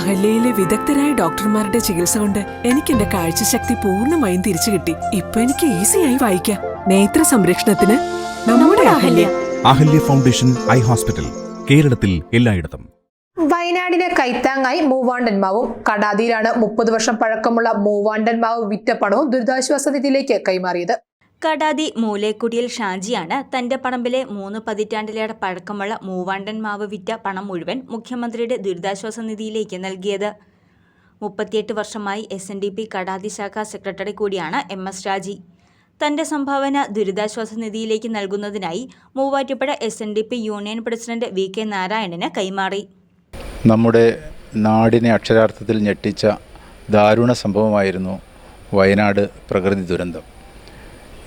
അഹല്യയിലെ വിദഗ്ധരായ ഡോക്ടർമാരുടെ ചികിത്സ കൊണ്ട് എനിക്ക് എന്റെ കാഴ്ചശക്തി പൂർണമായും തിരിച്ചു കിട്ടി. ഇപ്പൊ എനിക്ക് ഈസിയായി വായിക്കാം. നേത്ര സംരക്ഷണത്തിന് നമ്മുടെ Ahalya. Ahalya. Foundation eye hospital കേരളത്തിൽ എല്ലായിടത്തും. വയനാടിന് കൈത്താങ്ങായി മൂവാണ്ടൻ മാവും കടാതിയിലാണ് മുപ്പത് വർഷം പഴക്കമുള്ള മൂവാണ്ടൻ മാവ് വിറ്റ പണവും ദുരിതാശ്വാസ നിധിയിലേക്ക് കൈമാറിയത്. കടാതി മൂലേക്കുടിയിൽ ഷാജിയാണ് തന്റെ പറമ്പിലെ മൂന്ന് പതിറ്റാണ്ടിലേറെ പഴക്കമുള്ള മൂവാണ്ടൻ മാവ് വിറ്റ പണം മുഴുവൻ മുഖ്യമന്ത്രിയുടെ ദുരിതാശ്വാസ നിധിയിലേക്ക് നൽകിയത്. മുപ്പത്തിയെട്ട് വർഷമായി S N D P Kadathi ശാഖ സെക്രട്ടറി കൂടിയാണ് എം എസ് ഷാജി. തന്റെ സംഭാവന ദുരിതാശ്വാസ നിധിയിലേക്ക് നൽകുന്നതിനായി Muvattupuzha S N D P union president V K നാരായണന് കൈമാറി. നമ്മുടെ നാടിനെ അക്ഷരാർത്ഥത്തിൽ ഞെട്ടിച്ച ദാരുണ സംഭവമായിരുന്നു വയനാട് പ്രകൃതി ദുരന്തം.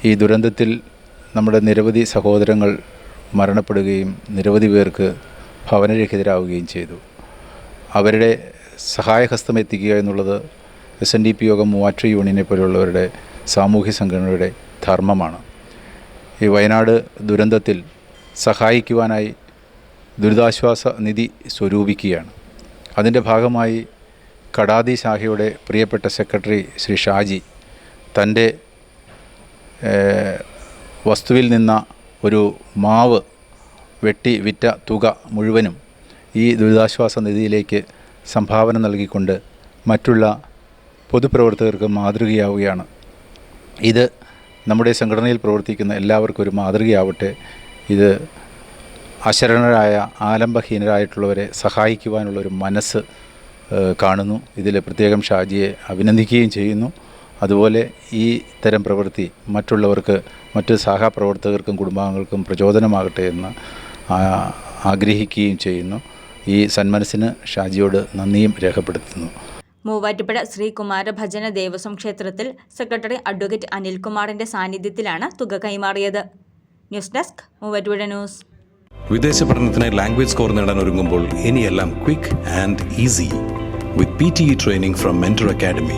ഈ ദുരന്തത്തിൽ നമ്മുടെ നിരവധി സഹോദരങ്ങൾ മരണപ്പെടുകയും നിരവധി പേർക്ക് ഭവനരഹിതരാവുകയും ചെയ്തു. അവരുടെ സഹായഹസ്തം എത്തിക്കുക എന്നുള്ളത് എസ് എൻ ഡി പി യോഗം മൂവാറ്റ യൂണിയനെ പോലുള്ളവരുടെ സാമൂഹ്യ സംഘടനയുടെ ധർമ്മമാണ്. ഈ വയനാട് ദുരന്തത്തിൽ സഹായിക്കുവാനായി ദുരിതാശ്വാസ നിധി സ്വരൂപിക്കുകയാണ്. അതിന്റെ ഭാഗമായി കടാതി ശാഖയുടെ പ്രിയപ്പെട്ട സെക്രട്ടറി ശ്രീ ഷാജി തന്റെ വസ്തുവിൽ നിന്ന ഒരു മാവ് വെട്ടി വിറ്റ തുക മുഴുവനും ഈ ദുരിതാശ്വാസ നിധിയിലേക്ക് സംഭാവന നൽകിക്കൊണ്ട് മറ്റുള്ള പൊതുപ്രവർത്തകർക്ക് മാതൃകയാവുകയാണ്. ഇത് നമ്മുടെ സംഘടനയിൽ പ്രവർത്തിക്കുന്ന എല്ലാവർക്കും ഒരു മാതൃകയാവട്ടെ. ഇത് അശരണരായ ആലംബഹീനരായിട്ടുള്ളവരെ സഹായിക്കുവാനുള്ളൊരു മനസ്സ് കാണുന്നു. ഇതിൽ പ്രത്യേകം ഷാജിയെ അഭിനന്ദിക്കുകയും ചെയ്യുന്നു. അതുപോലെ ഈ തരം പ്രവൃത്തി മറ്റുള്ളവർക്ക് മറ്റ് സഹപ്രവർത്തകർക്കും കുടുംബാംഗങ്ങൾക്കും പ്രചോദനമാകട്ടെ എന്ന് ആഗ്രഹിക്കുകയും ചെയ്യുന്നു. ഈ സന്മനസ്സിന് ഷാജിയോട് നന്ദിയും രേഖപ്പെടുത്തുന്നു. മൂവാറ്റുപുഴ ശ്രീകുമാര ഭജന ദേവസ്വം ക്ഷേത്രത്തിൽ സെക്രട്ടറി അഡ്വക്കേറ്റ് അനിൽകുമാറിന്റെ സാന്നിധ്യത്തിലാണ് തുക കൈമാറിയത്. News desk Muvattupuzha news. വിദേശ പഠനത്തിനായി ലാംഗ്വേജ് സ്കോർ നേടാൻ ഒരുങ്ങുമ്പോൾ ഇനിയെല്ലാം quick and easy with P T E training from mentor academy